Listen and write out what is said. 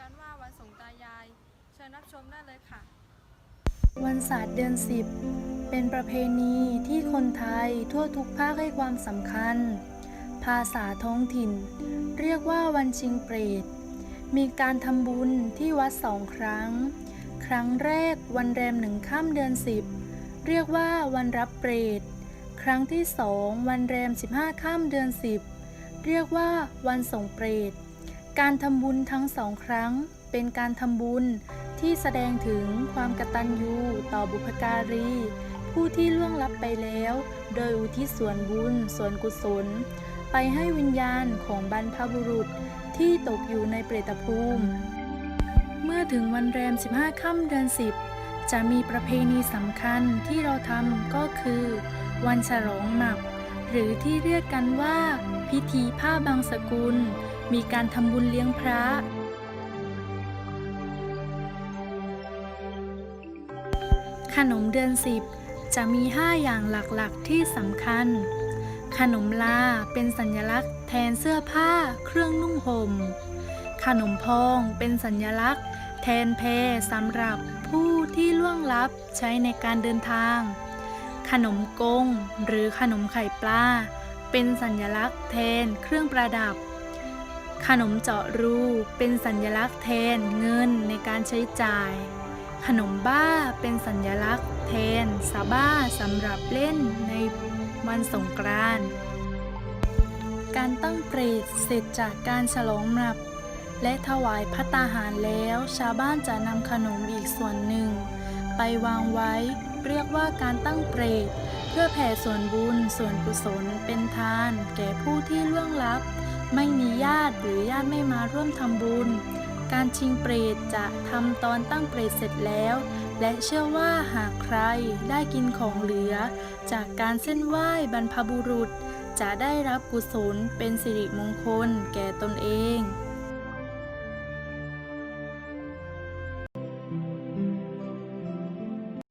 กันว่าวันสงตายาย เชิญรับชมได้เลยค่ะ วันศาสตร์เดือนสิบเป็นประเพณีที่คนไทยทั่วทุกภาคให้ความสำคัญ ภาษาท้องถิ่น เรียกว่าวันชิงเปรต มีการทำบุญที่วัดสองครั้ง ครั้งแรกวันแรมหนึ่งค่ำเดือนสิบเรียกว่าวันรับเปรต ครั้งที่สองวันแรม 15ค่ำเดือนสิบเรียกว่าวันส่งเปรต การทำบุญทั้งสองครั้ง เป็นการทำบุญที่แสดงถึงความกตัญญูต่อบุพการี ผู้ที่ล่วงลับไปแล้ว โดยอุทิศส่วนบุญ ส่วนกุศล ไปให้วิญญาณของบรรพบุรุษที่ตกอยู่ในเปรตภูมิ เมื่อถึงวันแรม 15 ค่ำเดือน 10 จะมีประเพณีสำคัญที่เราทำก็คือ วันฉลองหมับ รือที่เรียกกันว่า พิธีผ้าบางสกุล มีการทำบุญเลี้ยงพระ ขนมเดือนสิบจะมี 5 อย่างหลักๆที่สำคัญ ขนมลาเป็นสัญลักษณ์แทนเสื้อผ้าเครื่องนุ่งห่ม ขนมพองเป็นสัญลักษณ์ แทนแพสำหรับผู้ที่ล่วงลับใช้ในการเดินทาง ขนมกง หรือขนมไข่ปลา เป็นสัญลักษณ์แทนเครื่องประดับ ขนมเจาะรูเป็นสัญลักษณ์แทนเงินในการใช้จ่าย ขนมบ้าเป็นสัญลักษณ์แทนซาบ้าสำหรับเล่นในวันสงกรานต์การตั้งเปรตเสร็จจากการฉลองหนับ และถวายพัตตาหารแล้ว ชาวบ้านจะนำขนมอีกส่วนหนึ่ง ไปวางไว้ เรียกว่าการตั้งเปรตเพื่อแผ่ส่วนบุญ ส่วนกุศลเป็นทาน แก่ผู้ที่ล่วงลับ ไม่มีญาติหรือญาติไม่มาร่วมทำบุญ การชิงเปรตจะทำตอนตั้งเปรตเสร็จแล้ว และเชื่อว่าหากใครได้กินของเหลือ จากการเส้นไหว้บรรพบุรุษ จะได้รับกุศลเป็นสิริมงคลแก่ตนเอง